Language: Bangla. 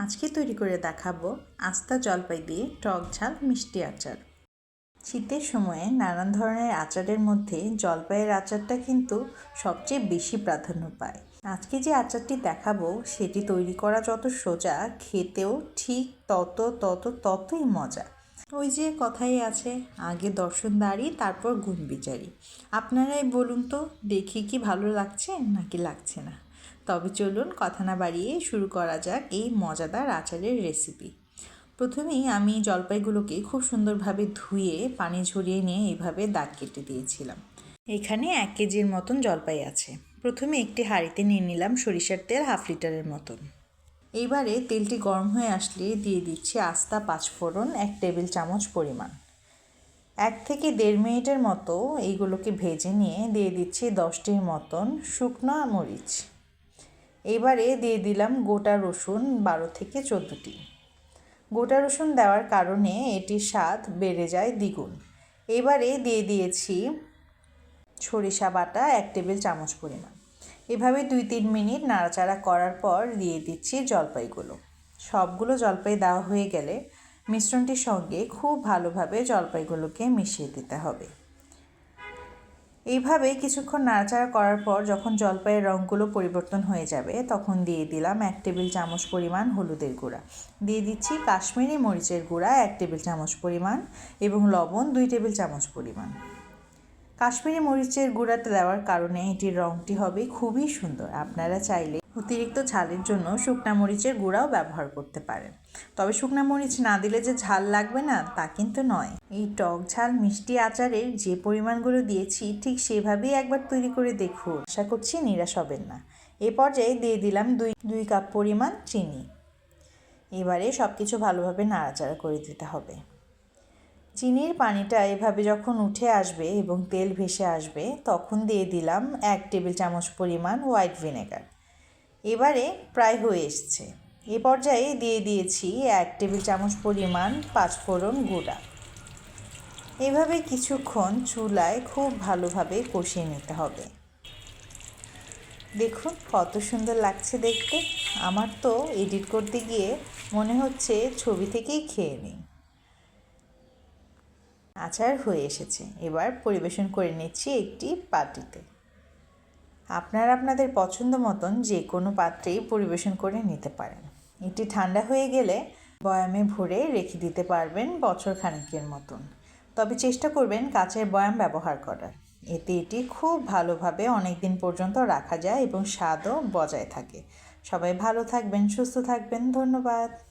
আজকে তৈরি করে দেখাবো আস্তা জলপাই দিয়ে টক ঝাল মিষ্টি আচার। শীতের সময়ে নানান ধরনের আচারের মধ্যে জলপাইয়ের আচারটা কিন্তু সবচেয়ে বেশি প্রাধান্য পায়। আজকে যে আচারটি দেখাবো, সেটি তৈরি করা যত সোজা, খেতেও ঠিক তত তত, ততই মজা। ওই যে কথাই আছে, আগে দর্শনদারি তারপর গুণ বিচারি। আপনারাই বলুন তো, দেখি কি ভালো লাগছে, নাকি লাগছে না? তবে চলুন কথা না বাড়িয়ে শুরু করা যাক এই মজাদার আচারের রেসিপি প্রথমেই আমি জলপাইগুলোকে খুব সুন্দরভাবে ধুয়ে, পানি ঝরিয়ে নিয়ে এইভাবে দাগ কেটে দিয়েছিলাম। এখানে এক কেজির মতন জলপাই আছে। প্রথমে একটি হাঁড়িতে নিয়ে নিলাম সরিষার তেল হাফ লিটারের মতন। এইবারে তেলটি গরম হয়ে আসলে দিয়ে দিচ্ছি আস্তা পাঁচফোড়ন এক টেবিল চামচ পরিমাণ। এক থেকে দেড় মিনিটের মতো এইগুলোকে ভেজে নিয়ে দিয়ে দিচ্ছি দশটির মতন শুকনো মরিচ। এবারে দিয়ে দিলাম গোটা রসুন বারো থেকে চোদ্দোটি। গোটা রসুন দেওয়ার কারণে এটির স্বাদ বেড়ে যায় দ্বিগুণ। এবারে দিয়ে দিয়েছি সরিষা বাটা এক টেবিল চামচ পরিমাণ। এভাবে দুই তিন মিনিট নাড়াচাড়া করার পর দিয়ে দিচ্ছি জলপাইগুলো। সবগুলো জলপাই দেওয়া হয়ে গেলে মিশ্রণটির সঙ্গে খুব ভালোভাবে জলপাইগুলোকে মিশিয়ে দিতে হবে। এইভাবে কিছুক্ষণ নাড়াচাড়া করার পর যখন জলপাইয়ের রঙগুলো পরিবর্তন হয়ে যাবে, তখন দিয়ে দিলাম এক টেবিল চামচ পরিমাণ হলুদের গুঁড়া। দিয়ে দিচ্ছি কাশ্মীরি মরিচের গুঁড়া এক টেবিল চামচ পরিমাণ এবং লবণ দুই টেবিল চামচ পরিমাণ। কাশ্মীরি মরিচের গুঁড়াতে দেওয়ার কারণে এটির রঙটি হবে খুবই সুন্দর। আপনারা চাইলে অতিরিক্ত ঝালের জন্য শুকনা মরিচের গুঁড়াও ব্যবহার করতে পারেন তবে শুকনা মরিচ না দিলে যে ঝাল লাগবে না, তা কিন্তু নয়। এই টক ঝাল মিষ্টি আচারের যে পরিমাণগুলো দিয়েছি, ঠিক সেভাবেই একবার তৈরি করে দেখুন। আশা করছি নিরাশ হবেন না। এ পর্যায়ে দিয়ে দিলাম দুই দুই কাপ পরিমাণ চিনি। এবারে সব কিছু ভালোভাবে নাড়াচাড়া করে দিতে হবে। চিনির পানিটা এভাবে যখন উঠে আসবে এবং তেল ভেসে আসবে, তখন দিয়ে দিলাম এক টেবিল চামচ পরিমাণ হোয়াইট ভিনেগার। এবারে প্রায় হয়ে এসছে। এ পর্যায়ে দিয়ে দিয়েছি এক টেবিল চামচ পরিমাণ পাঁচফোড়ন গুঁড়া। এভাবে কিছুক্ষণ চুলায় খুব ভালোভাবে কষিয়ে নিতে হবে। দেখুন কত সুন্দর লাগছে দেখতে। আমার তো এডিট করতে গিয়ে মনে হচ্ছে ছবি থেকেই খেয়ে নিই। আচার হয়ে এসেছে। এবার পরিবেশন করে নিচ্ছি একটি পাটিতে আপনারা আপনাদের পছন্দ মতন যে কোনো পাত্রেই পরিবেশন করে নিতে পারেন। এটি ঠান্ডা হয়ে গেলে বয়ামে ভরে রেখে দিতে পারবেন বছর খানিকের মতন। তবে চেষ্টা করবেন কাচের বয়াম ব্যবহার করার। এতে এটি খুব ভালোভাবে অনেক দিন পর্যন্ত রাখা যায় এবং স্বাদও বজায় থাকে। সবাই ভালো থাকবেন, সুস্থ থাকবেন। ধন্যবাদ।